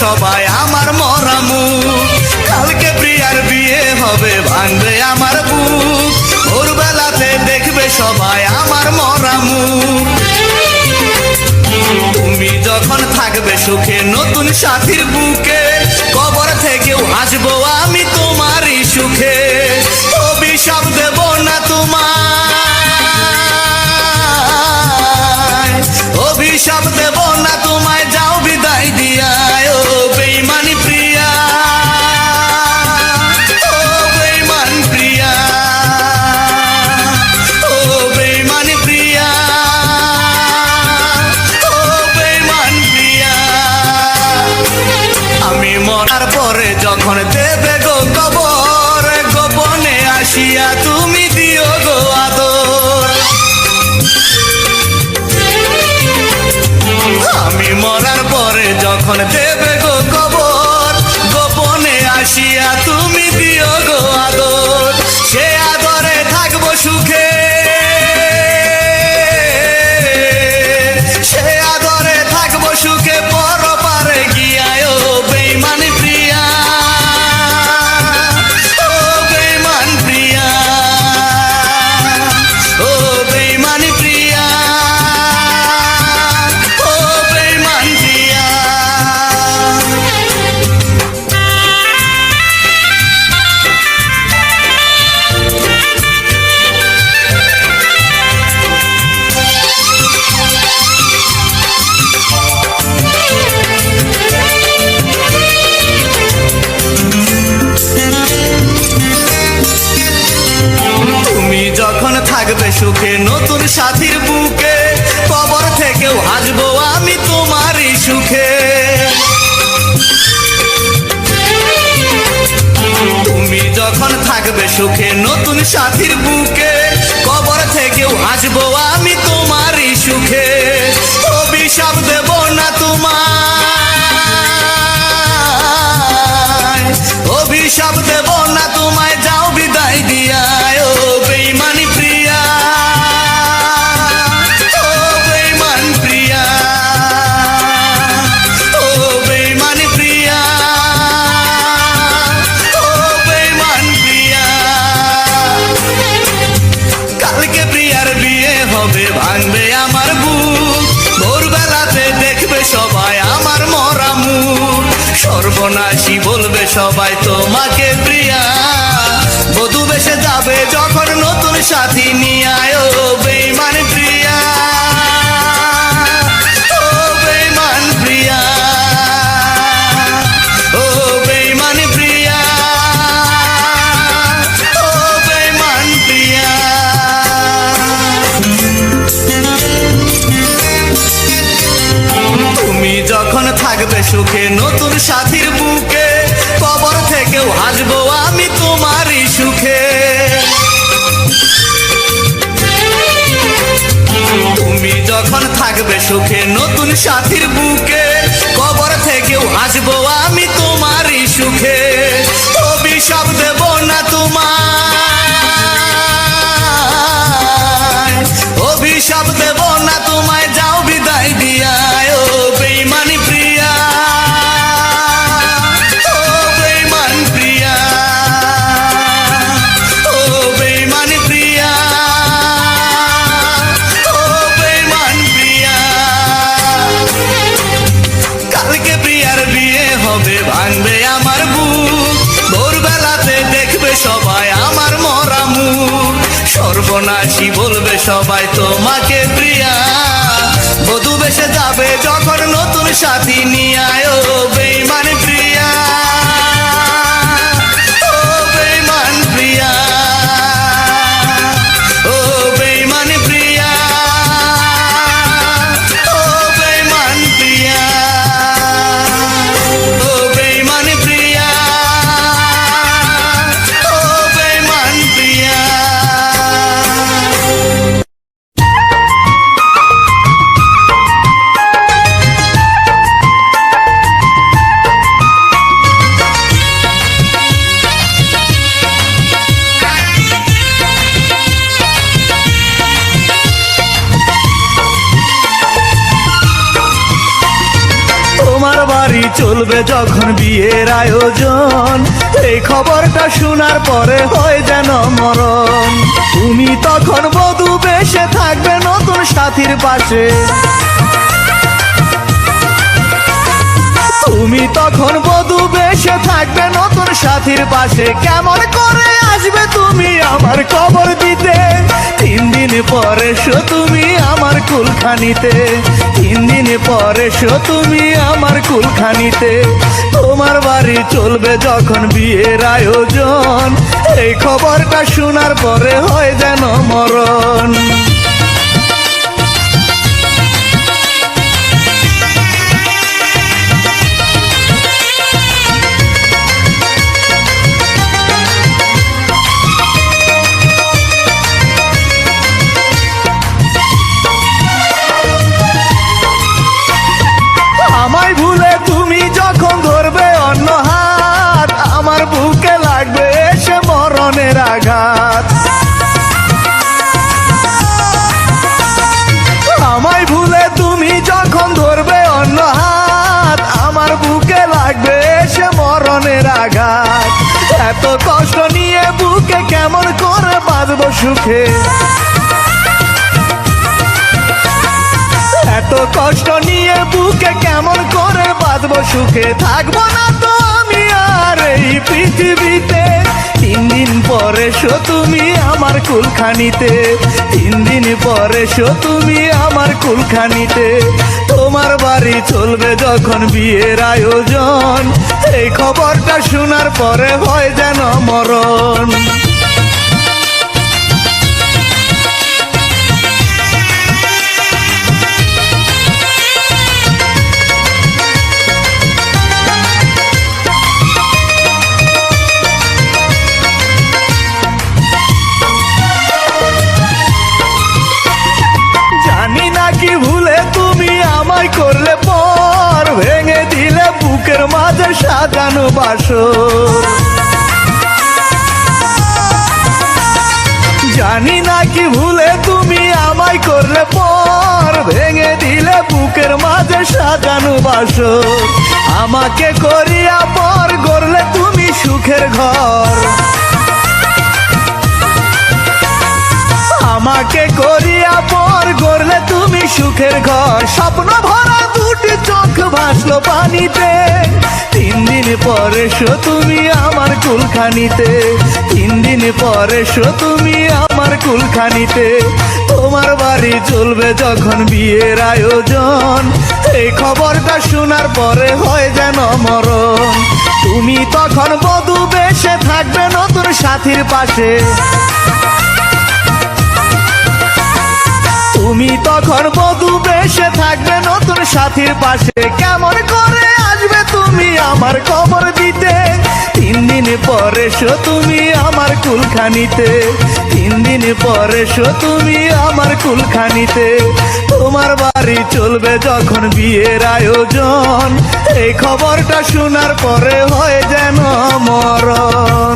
সবাই আমার মরামু। কালকে প্রিয়ার বিয়ে হবে, ভাঙবে আমার বুক। ভোরবেলাতে দেখবে সবাই আমার মরামু। তুমি যখন থাকবে সুখে নতুন সাথীর বুকে, কবর থেকেও আসব আমি আমি মরার পরে যখন দেবে গো কবর গোপনে আসিয়া সাথীর বুকে, কবর থেকেও হাসবো আমি তোমারই সুখে। তুমি যখন থাকবে সুখে, নতুন সাথীর বুকে, কবর থেকেও হাসবো সাথী নিয়ে আয়ো থাকবে সুখে নতুন সাথীর বুকে। কবর থেকেও হাসবো আর সবাই তোমাকে প্রিয়া। বধু বেশে যাবে যখন নতুন সাথী নিয়ে। চলবে যখন বিয়ের আয়োজন। এই খবরটা শোনার পরে হয় যেন মরণ। তুমি তখন বধু বেশে থাকবে নতুন সাথীর পাশে। তুমি তখন বধূ বেশে থাকবে নতুন সাথীর পাশে। কেমন করে আসবে তুমি আমার খবর দিতে? তিন দিন পরে শো তুমি আমার কুলখানিতে। তিন দিন পরে শো তুমি আমার কুলখানিতে। তোমার বাড়ি চলবে যখন বিয়ের আয়োজন। এই খবরটা শোনার পরে হয় যেন মরণ। কষ্ট নিয়ে বুকে কেমন করে বাঁচবো সুখে? এত কষ্ট নিয়ে বুকে কেমন করে বাঁধবো সুখে? থাকব না তো আমি আর এই পৃথিবীতে। তিন দিন পরে শো তুমি আমার কুলখানিতে। তিন দিন পরে শো তুমি আমার কুলখানিতে। তোমার বাড়ি চলবে যখন বিয়ের আয়োজন। এই খবরটা শোনার পরে হয় যেন মরণ। করলে পর, ভেঙে দিলে বুকের মাঝে সাজানো বাসর। জানি না কি ভুলে তুমি আমায় করলে পর, ভেঙে দিলে বুকের মাঝে সাজানো বাসর। আমাকে করিয়া পর, গড়লে তুমি সুখের ঘর। আমাকে করিয়া পর গড়লে তুমি সুখের ঘর। স্বপ্ন ভরা দুটি চোখ ভাসলো পানিতে। তিন দিন পরে শো তুমি আমার কুলখানিতে। তিন দিন পরে শো তুমি আমার কুলখানিতে। তোমার বাড়ি চলবে যখন বিয়ের আয়োজন। এই খবরটা শোনার পরে হয় যেন মরণ। তুমি তখন বধূ বেশে থাকবে নতুন সাথীর পাশে। তুমি তখন বধু বেশে থাকবে নতুন সাথীর পাশে। কেমন করে আসবে তুমি আমার খবর দিতে? তিন দিন পরে শো তুমি আমার কুলখানিতে। তিন দিন পরে শো তুমি আমার কুলখানিতে। তোমার বাড়ি চলবে যখন বিয়ের আয়োজন। এই খবরটা শোনার পরে হয় যেন মরণ।